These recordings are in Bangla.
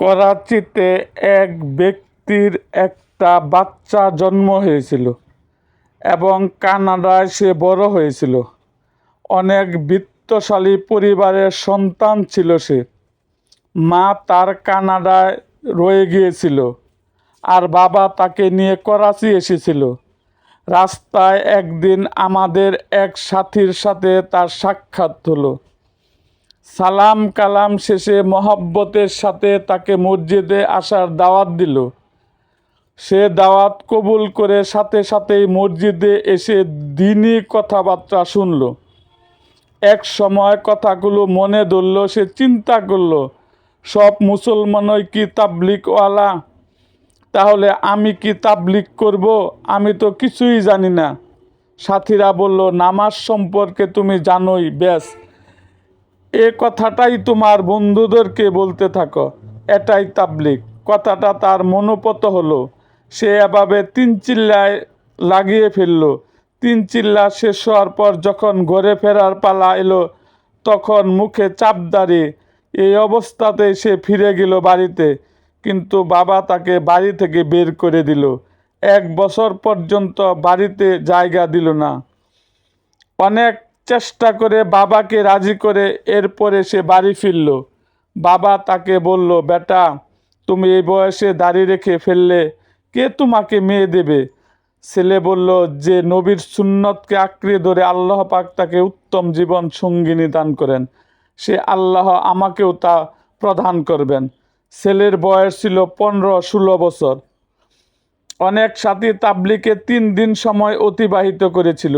করাচিতে এক ব্যক্তির একটা বাচ্চা জন্ম হয়েছিল এবং কানাডায় সে বড় হয়েছিল। অনেক বিত্তশালী পরিবারের সন্তান ছিল সে। মা তার কানাডায় রয়ে গিয়েছিল আর বাবা তাকে নিয়ে করাচি এসেছিল। রাস্তায় একদিন আমাদের এক সাথীর সাথে তার সাক্ষাৎ হলো। সালাম কালাম শেষে মহাব্বতের সাথে তাকে মসজিদে আসার দাওয়াত দিল। সে দাওয়াত কবুল করে সাথে সাথেই মসজিদে এসে দিনই কথাবার্তা শুনল। এক সময় কথাগুলো মনে ধরল, সে চিন্তা করল, সব মুসলমানই কি তাবলিকওয়ালা? তাহলে আমি কি তাবলিক করব? আমি তো কিছুই জানি না। সাথীরা বলল, নামাজ সম্পর্কে তুমি জানোই, ব্যাস। এ কথাটাই তোমার বন্ধুদেরকে বলতে থাকো। এটাই তাবলিক কথাটা তার মনোপত হলো। সে এভাবে তিন চিল্লায় লাগিয়ে ফেলল। তিন চিল্লা শেষ হওয়ার পর যখন ঘরে ফেরার পালা এলো, তখন মুখে চাপ দাঁড়িয়ে এই অবস্থাতে সে ফিরে গেল বাড়িতে। কিন্তু বাবা তাকে বাড়ি থেকে বের করে দিল। এক বছর পর্যন্ত বাড়িতে জায়গা দিল না। অনেক চেষ্টা করে বাবাকে রাজি করে এরপরে সে বাড়ি ফিরল। বাবা তাকে বলল, বেটা, তুমি এই বয়সে দাড়ি রেখে ফেললে কে তোমাকে মেয়ে দেবে? ছেলে বলল, যে নবীর সুন্নতকে আঁকড়ে ধরে আল্লাহ পাক তাকে উত্তম জীবন সঙ্গিনী দান করেন। সে আল্লাহ আমাকেও তা প্রদান করবেন। ছেলের বয়স ছিল পনেরো ষোলো বছর। অনেক সাথী তাবলিকে তিন দিন সময় অতিবাহিত করেছিল।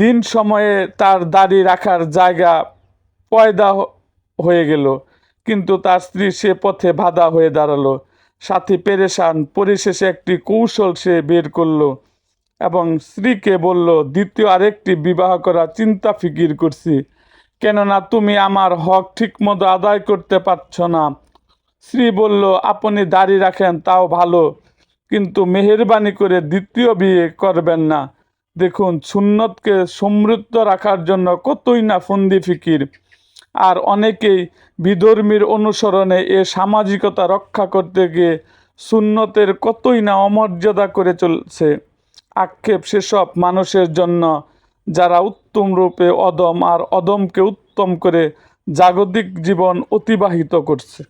দিন সময়ে তার দাড়ি রাখার জায়গা পয়দা হয়ে গেল, কিন্তু তার স্ত্রী সে পথে বাধা হয়ে দাঁড়াল। সাথী পেরেশান, পরিশেষে একটি কৌশল সে বের করল এবং স্ত্রীকে বলল, দ্বিতীয় আরেকটি বিবাহ করার চিন্তা ফিকির করছি, কেননা তুমি আমার হক ঠিকমতো আদায় করতে পারছ না। স্ত্রী বলল, আপনি দাড়ি রাখেন, তাও ভালো, কিন্তু মেহেরবানি করে দ্বিতীয় বিয়ে করবেন না। দেখুন, সুন্নতকে সমৃদ্ধ রাখার জন্য কতই না ফন্দি ফিকির। আর অনেকেই বিধর্মীর অনুসরণে এ সামাজিকতা রক্ষা করতে গিয়ে সুন্নতের কতই না অমর্যাদা করে চলছে। আক্ষেপ সেসব মানুষের জন্য যারা উত্তম রূপে অদম আর অদমকে উত্তম করে জাগতিক জীবন অতিবাহিত করছে।